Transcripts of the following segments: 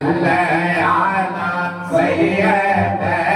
Hãy subscribe cho kênh Ghiền Để không bỏ lỡ những video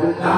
Thank you.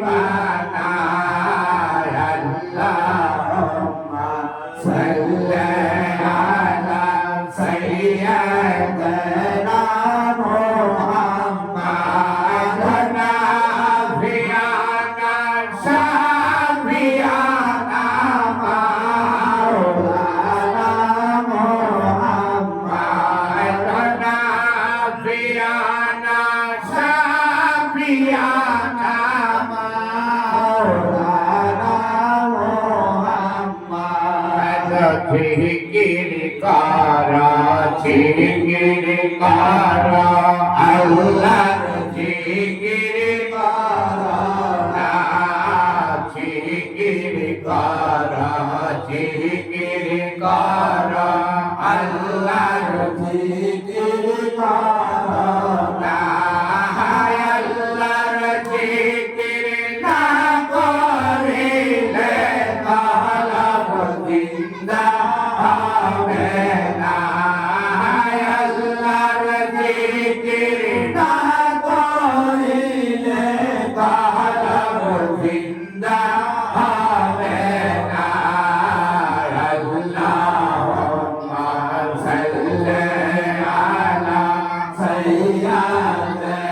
Bye. ঝিরিকিরিকারা ঝিরিকিরিকারা Allah ঝিরিকিরিকারা ঝিরিকিরিকারা ঝিরিকিরিকারা Allah ঝিরিকিরিকারা Obrigada.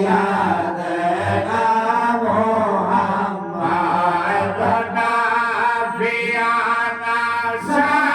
Ziana, Ziana, Ziana.